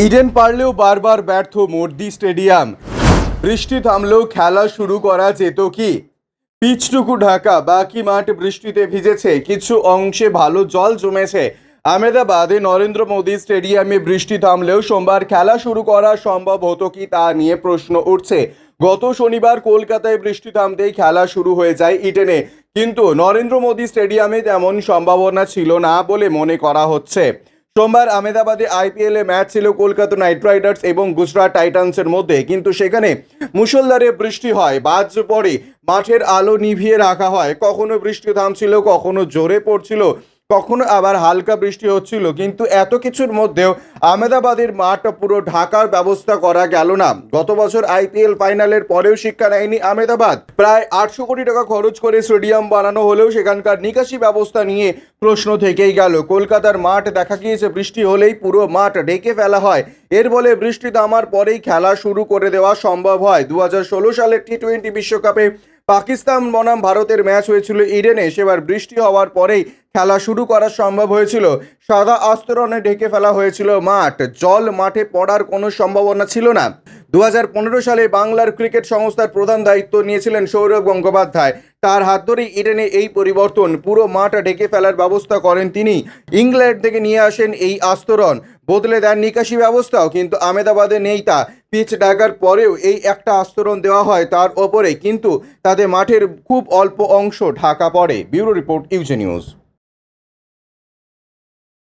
Eden পারলেও বারবার ব্যর্থ মোর্দি স্টেডিয়াম। বৃষ্টি থামলেও খেলা শুরু করা যেত কি? পিচটুকু ঢাকা, বাকি মাঠ বৃষ্টিতে ভিজেছে, কিছু অংশে ভালো জল জমেছে। আহমেদাবাদে নরেন্দ্র মোদী স্টেডিয়ামে বৃষ্টি থামলেও সোমবার খেলা শুরু করা সম্ভব হতো কি তা নিয়ে প্রশ্ন উঠছে। গত শনিবার কলকাতায় বৃষ্টি থামতেই খেলা শুরু হয়ে যায় ইডেনে। কিন্তু নরেন্দ্র মোদী স্টেডিয়ামে তেমন সম্ভাবনা ছিল না বলে মনে করা হচ্ছে। সোমবার আহমেদাবাদে আইপিএল এ ম্যাচ ছিল কলকাতা নাইট রাইডার্স এবং গুজরাট টাইটান্সের মধ্যে। কিন্তু সেখানে মুসলধারে বৃষ্টি হয়। বাজ পড়ে মাঠের আলো নিভিয়ে রাখা হয়। কখনো বৃষ্টি থামছিল, কখনো জোরে পড়ছিল কখনো আবার হালকা বৃষ্টি হচ্ছিল, কিন্তু এত কিছুর মধ্যেও আহমেদাবাদের মাঠ পুরো ঢাকার ব্যবস্থা করা গেল না। গত বছর আইপিএল ফাইনালের পরেও শিক্ষা নেয়নি আহমেদাবাদ। প্রায় আটশো কোটি টাকা খরচ করে স্টেডিয়াম বানানো হলেও সেখানকার নিকাশি ব্যবস্থা নিয়ে প্রশ্ন থেকেই গেল। কলকাতার মাঠ দেখা গিয়েছে, বৃষ্টি হলেই পুরো মাঠ ঢেকে ফেলা হয়। এর ফলে বৃষ্টি থামার পরেই খেলা শুরু করে দেওয়া সম্ভব হয়। দু হাজার ষোলো সালের টি টোয়েন্টি বিশ্বকাপে পাকিস্তান বনাম ভারতের ম্যাচ হয়েছিল ইডেনে। সেবার বৃষ্টি হওয়ার পরেই খেলা শুরু করা সম্ভব হয়েছিল। সাদা আস্তরণে ঢেকে ফেলা হয়েছিল মাঠ। জল মাঠে পড়ার কোনো সম্ভাবনা ছিল না। দু হাজার পনেরো সালে বাংলার ক্রিকেট সংস্থার প্রধান দায়িত্ব নিয়েছিলেন সৌরভ গঙ্গোপাধ্যায়। তার হাত ধরেই ইডেনে এই পরিবর্তন। পুরো মাঠ ঢেকে ফেলার ব্যবস্থা করেন তিনি। ইংল্যান্ড থেকে নিয়ে আসেন এই আস্তরণ। বদলে দেন নিকাশি ব্যবস্থাও কিন্তু আমেদাবাদে নেই তা। পিচ ডাকার পরেও এই একটা আস্তরণ দেওয়া হয় তার ওপরে, কিন্তু তাদের মাঠের খুব অল্প অংশ ঢাকা পড়ে। ব্যুরো রিপোর্ট, ইউজে নিউজ।